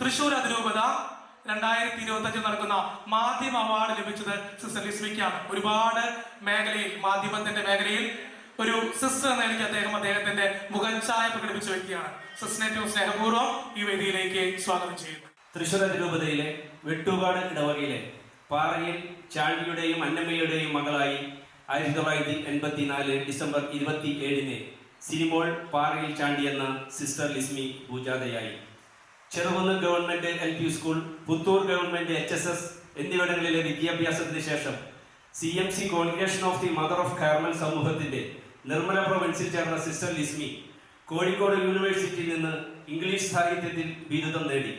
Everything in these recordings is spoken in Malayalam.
തൃശൂർ അതിരൂപത രണ്ടായിരത്തി ഇരുപത്തി അഞ്ചിൽ നടക്കുന്ന മാധ്യമ അവാർഡ് ലഭിച്ചത് സിസ്റ്റർ ലിസ്മിക്കാണ്. ഒരുപാട് മേഖലയിൽ മാധ്യമത്തിന്റെ മേഖലയിൽ ഒരു സിസ്റ്റർ എന്ന എനിക്ക് അദ്ദേഹം അദ്ദേഹത്തിന്റെ മുഖച്ഛായ പ്രകടിപ്പിച്ച വ്യക്തിയാണ്. സിസ്റ്ററിനെ സ്നേഹപൂർവം ഈ വേദിയിലേക്ക് സ്വാഗതം ചെയ്യുന്നു. തൃശൂർ അതിരൂപതയിലെ വെട്ടുകാട് ഇടവകയിലെ പാറയിൽ ചാണ്ടിയുടെയും അന്നമ്മയുടെയും മകളായി ആയിരത്തി തൊള്ളായിരത്തി എൺപത്തിനാല് ഡിസംബർ ഇരുപത്തി ഏഴിന് സിനിമോൾ പാറയിൽ ചാണ്ടി എന്ന sister Lismi പൂജാതയായി. Cherukunnu government L P school Puthur government H S S എന്നിവിടങ്ങളിലെ വിദ്യാഭ്യാസത്തിന് ശേഷം C M C congregation of the mother of Carmel സമൂഹത്തിന്റെ നിർമ്മല പ്രൊവിൻസിൽ ചേർന്ന സിസ്റ്റർ ലിസ്മി കോഴിക്കോട് യൂണിവേഴ്സിറ്റിയിൽ നിന്ന് ഇംഗ്ലീഷ് സാഹിത്യത്തിൽ ബിരുദം നേടി.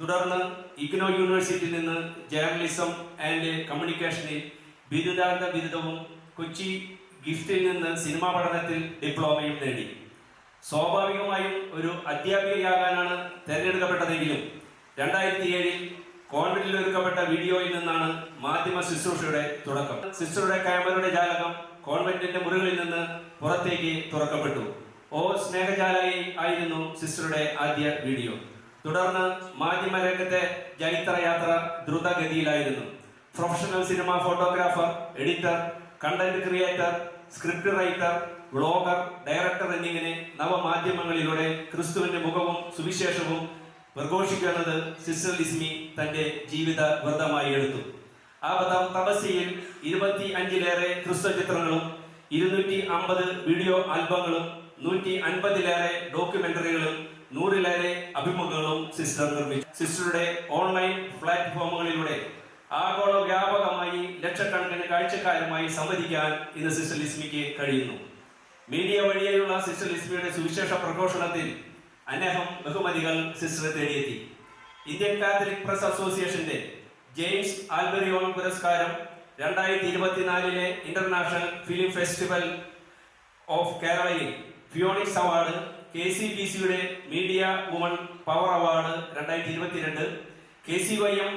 തുടർന്ന് ഇഗ്നോ യൂണിവേഴ്സിറ്റിയിൽ നിന്ന് ജേർണലിസം ആൻഡ് കമ്മ്യൂണിക്കേഷനിൽ ബിരുദാന്ത ബിരുദവും കൊച്ചി ഗിഫ്റ്റിൽ നിന്ന് സിനിമാ പഠനത്തിൽ ഡിപ്ലോമയും നേടി. സ്വാഭാവികമായും ഒരു അധ്യാപികയാകാനാണ് തിരഞ്ഞെടുക്കപ്പെട്ടതെങ്കിലും രണ്ടായിരത്തി ഏഴിൽ കോൺവെന്റിൽ ഒരുക്കപ്പെട്ട വീഡിയോയിൽ നിന്നാണ് മാധ്യമ ശുശ്രൂഷയുടെ തുടക്കം. സിസ്റ്ററുടെ ക്യാമറയുടെ ജാലകം കോൺവെന്റിന്റെ മുറികളിൽ നിന്ന് പുറത്തേക്ക് തുറക്കപ്പെട്ടു. ഓ സ്നേഹജാലകയിൽ ആയിരുന്നു സിസ്റ്ററുടെ ആദ്യ വീഡിയോ. തുടർന്ന് മാധ്യമ രംഗത്തെ ചരിത്രയാത്ര ദ്രുതഗതിയിലായിരുന്നു. Professional cinema photographer editor content creator script writer vlogger director എന്നിങ്ങനെ നവമാധ്യമങ്ങളിലൂടെ ക്രിസ്തുവിന്റെ മുഖവും സുവിശേഷവും പ്രഘോഷിക്കുന്നത് സിസ്റ്റർ ലിസ്മി തന്റെ ജീവിത വ്രതമായി എടുത്തു. ആ പദം തപസ്യയിൽ ഇരുപത്തി അഞ്ചിലേറെ ക്രിസ്തു ചിത്രങ്ങളും ഇരുന്നൂറ്റി അമ്പത് വീഡിയോ ആൽബങ്ങളും നൂറ്റി അൻപതിലേറെ ഡോക്യുമെന്ററികളും നൂറിലേറെ അഭിമുഖങ്ങളും സിസ്റ്റർ നിർമ്മിച്ചു. സിസ്റ്ററുടെ ഓൺലൈൻ പ്ലാറ്റ്ഫോമുകളിലൂടെ ആഗോള വ്യാപകമായി ലക്ഷക്കണക്കിന് കാഴ്ചക്കാരുമായി സംവദിക്കാൻ ഇന്ന് സിസ്റ്റർ ലിസ്മിക്ക് കഴിയുന്നു. മീഡിയ വഴിയുള്ള സിസ്റ്റർ ലിസ്മിയുടെ സുവിശേഷ പ്രഘോഷണത്തിൽ അനേകം ബഹുമതികൾ സിസ്റ്ററെ തേടിയെത്തി. ഇന്ത്യൻ കാത്തലിക് പ്രസ് അസോസിയേഷന്റെ ജെയിംസ് ആൽബറിയോൺ പുരസ്കാരം രണ്ടായിരത്തി ഇരുപത്തിനാലിലെ ഇന്റർനാഷണൽ ഫിലിം ഫെസ്റ്റിവൽ ഓഫ് കേരളയിൽ ഫിയോണിക്സ് അവാർഡ് കെ സി ബി സിയുടെ മീഡിയ വുമൺ പവർ അവാർഡ് രണ്ടായിരത്തി ഇരുപത്തിരണ്ട് കെ സി വൈ എം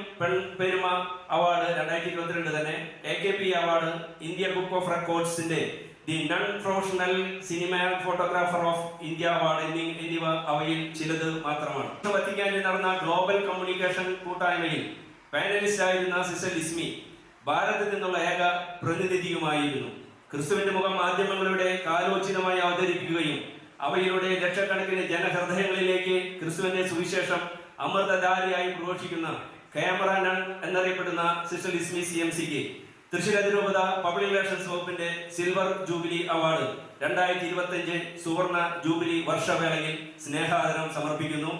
പെരുമ അവാർഡ് രണ്ടായിരത്തി ഇരുപത്തിരണ്ട് തന്നെ A K P award India book of റെക്കോർഡ്സിന്റെ the nun professional cinema photographer of India award എന്നീ എന്നിവ അവയിൽ ചിലത് മാത്രമാണ്. വത്തിക്കാനിൽ നടന്ന ഗ്ലോബൽ കമ്മ്യൂണിക്കേഷൻ കൂട്ടായ്മയിൽ പാനലിസ്റ്റ് ആയിരുന്ന സിസൽ ഇസ്മി ഭാരതത്തിൽ നിന്നുള്ള ഏക പ്രതിനിധിയുമായിരുന്നു. ക്രിസ്തുവിന്റെ മുഖം മാധ്യമങ്ങളുടെ കാലോചിതമായി അവതരിപ്പിക്കുകയും അവയിലൂടെ ലക്ഷക്കണക്കിന് ജനഹൃദയങ്ങളിലേക്ക് ക്രിസ്തുവിന്റെ സുവിശേഷം അമൃതധാരിയായി പ്രഘോഷിക്കുന്ന ക്യാമറ നൺ എന്നറിയപ്പെടുന്ന സിസ്റ്റർ ലിസ്മി സി എം സിക്ക് തൃശ്ശൂർ അതിരൂപത പബ്ലിക് റിലേഷൻസ് വകുപ്പിന്റെ സിൽവർ ജൂബിലി അവാർഡ് രണ്ടായിരത്തി ഇരുപത്തി സുവർണ ജൂബിലി വർഷവേളയിൽ സ്നേഹാദരം സമർപ്പിക്കുന്നു.